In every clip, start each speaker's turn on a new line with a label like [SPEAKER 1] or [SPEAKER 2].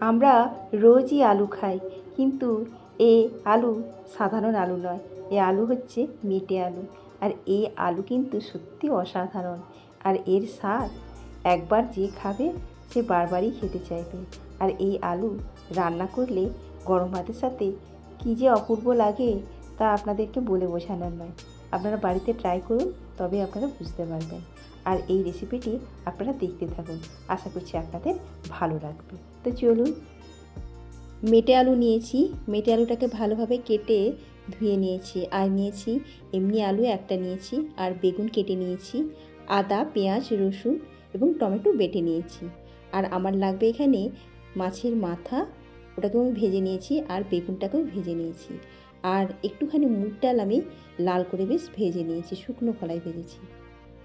[SPEAKER 1] আমরা রোজই আলু খাই, কিন্তু এ আলু সাধারণ আলু নয়। এ আলু হচ্ছে মেটে আলু। আর এই আলু কিন্তু সত্যি অসাধারণ। আর এর স্বাদ একবার যে খাবে, সে বারবারই খেতে চাইবে। আর এই আলু রান্না করলে গরম ভাতের সাথে কী যে অপূর্ব লাগে, তা আপনাদেরকে বলে বোঝানোর নয়। আপনারা বাড়িতে ট্রাই করুন তবে আপনারা বুঝতে পারবেন। আর এই রেসিপিটি আপনারা দেখতে থাকুন। আশা করছি আপনাদের ভালো লাগবে। তো চলুন, মেটে আলু নিয়েছি। মেটে আলুটাকে ভালোভাবে কেটে ধুয়ে নিয়েছি। আর নিয়েছি, এমনি আলু একটা নিয়েছি আর বেগুন কেটে নিয়েছি, আদা, পেঁয়াজ, রসুন এবং টমেটো বেটে নিয়েছি। আর আমার লাগবে এখানে মাছের মাথা, ওটাকেও আমি ভেজে নিয়েছি আর বেগুনটাকেও ভেজে নিয়েছি। আর একটুখানি মুগ ডাল আমি লাল করে বেশ ভেজে নিয়েছি, শুকনো কলাই ভেজেছি।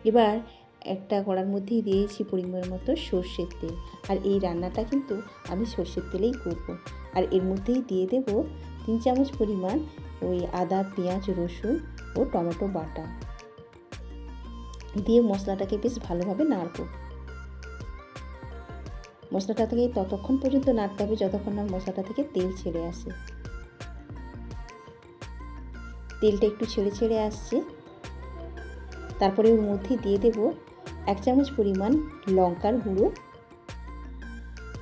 [SPEAKER 1] এবার একটা কড়ার মধ্যেই দিয়েছি পরিমাণ মতো সর্ষের তেল। আর এই রান্নাটা কিন্তু আমি সর্ষের তেলেই করব। আর এর মধ্যেই দিয়ে দেব তিন চামচ পরিমাণ ওই আদা, পেঁয়াজ, রসুন ও টমেটো বাটা। দিয়ে মশলাটাকে বেশ ভালোভাবে নাড়ব। মশলাটা থেকে ততক্ষণ পর্যন্ত নাড়তে হবে যতক্ষণ না মশলাটা থেকে তেল ছেড়ে আসে। তেলটা একটু ছেড়ে ছেড়ে আসছে। তারপরে ওর মধ্যে দিয়ে দেব এক চামচ পরিমাণ লঙ্কার গুঁড়ো,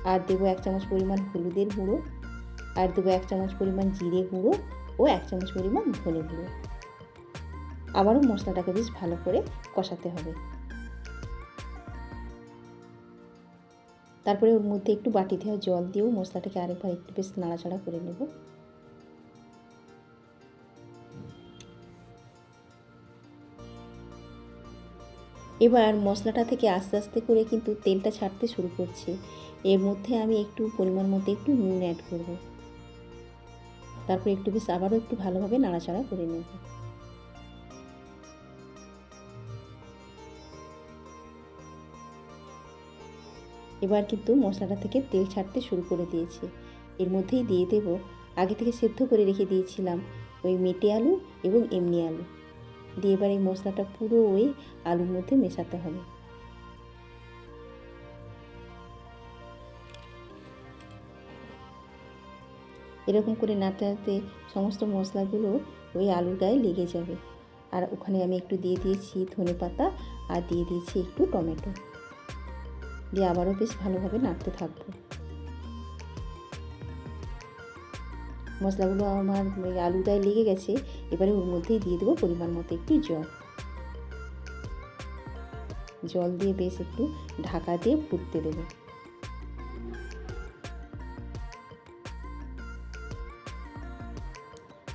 [SPEAKER 1] আর দেবো এক চামচ পরিমাণ হলুদের গুঁড়ো, আর দেবো এক চামচ পরিমাণ জিরে গুঁড়ো ও এক চামচ পরিমাণ ধনে গুঁড়ো। আবারও মশলাটাকে বেশ ভালো করে কষাতে হবে। তারপরে ওর মধ্যে একটু বাটি দেওয়া জল দিয়েও মশলাটাকে আরেকবার একটু বেশ নাড়াচাড়া করে নেব। এবার মশলাটা থেকে আস্তে আস্তে করে কিন্তু তেলটা ছাড়তে শুরু করছে। এর মধ্যে আমি একটু পরিমাণ মতো একটু নুন অ্যাড করব। তারপর একটু বেশ আবারও একটু ভালোভাবে নাড়াচাড়া করে নেব। এবার কিন্তু মশলাটা থেকে তেল ছাড়তে শুরু করে দিয়েছে। এর মধ্যেই দিয়ে দেব। আগে থেকে সেদ্ধ করে রেখে দিয়েছিলাম ওই মেটে আলু এবং এমনি আলু। দিয়ে এবার এই মশলাটা পুরো ওই আলুর মধ্যে মেশাতে হবে। এরকম করে নাড়তে নাড়তে সমস্ত মশলাগুলো ওই আলুর গায়ে লেগে যাবে। আর ওখানে আমি একটু দিয়ে দিয়েছি ধনে পাতা আর দিয়ে দিয়েছি একটু টমেটো। দিয়ে আবারও বেশ ভালোভাবে নাড়তে থাকব। মশলাগুলো আমার ওই আলু লেগে গেছে, এবারে ওর মধ্যেই দিয়ে দেবো পরিমাণ মতো একটু জল। জল দিয়ে বেশ একটু ঢাকা দিয়ে ফুটতে দেবো।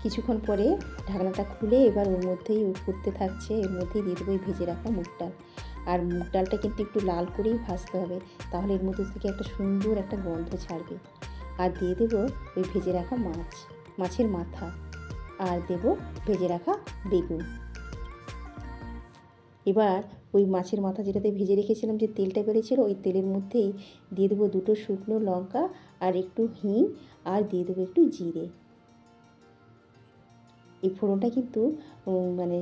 [SPEAKER 1] কিছুক্ষণ পরে ঢাকনাটা খুলে এবার ওর মধ্যেই ফুটতে থাকছে, এর মধ্যেই দিয়ে দেবো ভেজে রাখা মুগ ডাল। আর মুগ ডালটা কিন্তু একটু লাল করেই ভাজতে হবে, তাহলে এর মধ্যে থেকে একটা সুন্দর একটা গন্ধ ছাড়বে। আর দিয়ে দেবো ওই ভেজে রাখা মাছ, মাছের মাথা। আর দেব ভেজে রাখা বেগুন। এবার ওই মাছের মাথা যেটাতে ভেজে রেখেছিলাম যে তেলটা বেড়েছিল, ওই তেলের মধ্যেই দিয়ে দেবো দুটো শুকনো লঙ্কা আর একটু হিং আর দিয়ে দেবো একটু জিরে। এই ফোড়নটা কিন্তু মানে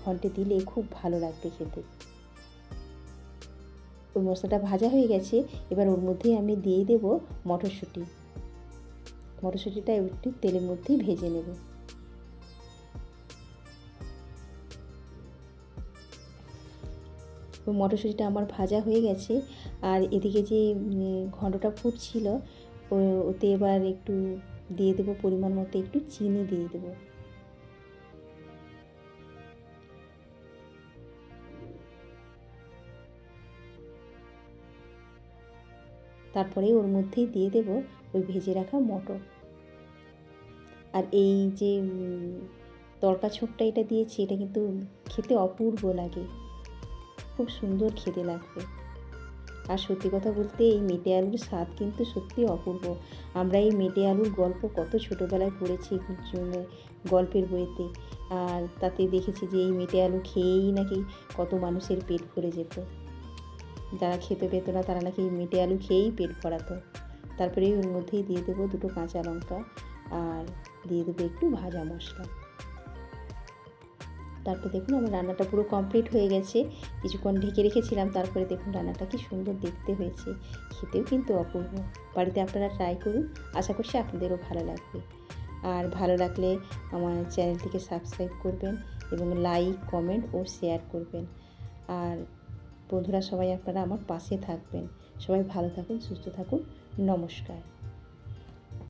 [SPEAKER 1] ঘন্টে দিলে খুব ভালো লাগবে খেতে। ওই মশলাটা ভাজা হয়ে গেছে, এবার ওর মধ্যেই আমি দিয়ে দেবো মটরশুঁটি। মটরশুঁটিটা একটু তেলের মধ্যেই ভেজে নেব। মটরশুঁটিটা আমার ভাজা হয়ে গেছে, আর এদিকে যে ঘন্টটা ফুটছিল ওতে এবার একটু দিয়ে দেবো পরিমাণ মতো একটু চিনি দিয়ে দেবো। তারপরে ওর মধ্যেই দিয়ে দেব ওই ভেজে রাখা মটর। আর এই যে তড়কা ছোপটা এটা দিয়েছি, এটা কিন্তু খেতে অপূর্ব লাগে। খুব সুন্দর খেতে লাগবে। আর সত্যি কথা বলতে, এই মেটে আলুর স্বাদ কিন্তু সত্যি অপূর্ব। আমরা এই মেটে আলুর গল্প কত ছোটোবেলায় পড়েছি গল্পের বইতে। আর তাতে দেখেছি যে, এই মেটে আলু খেয়েই নাকি কত মানুষের পেট ভরে যেত। যারা খেতে পেত না, তারা নাকি এই মেটে আলু খেয়েই পেট ভরাতো। তারপরে ওর মধ্যেই দিয়ে দেবো দুটো কাঁচা লঙ্কা আর দিয়ে দেবো একটু ভাজা মশলা। তারপর দেখুন আমার রান্নাটা পুরো কমপ্লিট হয়ে গেছে। কিছুক্ষণ ঢেকে রেখেছিলাম, তারপরে দেখুন রান্নাটা কি সুন্দর দেখতে হয়েছে। খেতেও কিন্তু অপূর্ব। বাড়িতে আপনারা ট্রাই করুন, আশা করছি আপনাদেরও ভালো লাগবে। আর ভালো লাগলে আমার চ্যানেলটিকে সাবস্ক্রাইব করবেন এবং লাইক কমেন্ট ও শেয়ার করবেন। আর বন্ধুরা সবাই আপনারা আমার পাশে থাকবেন। সবাই ভালো থাকুন, সুস্থ থাকুন। নমস্কার।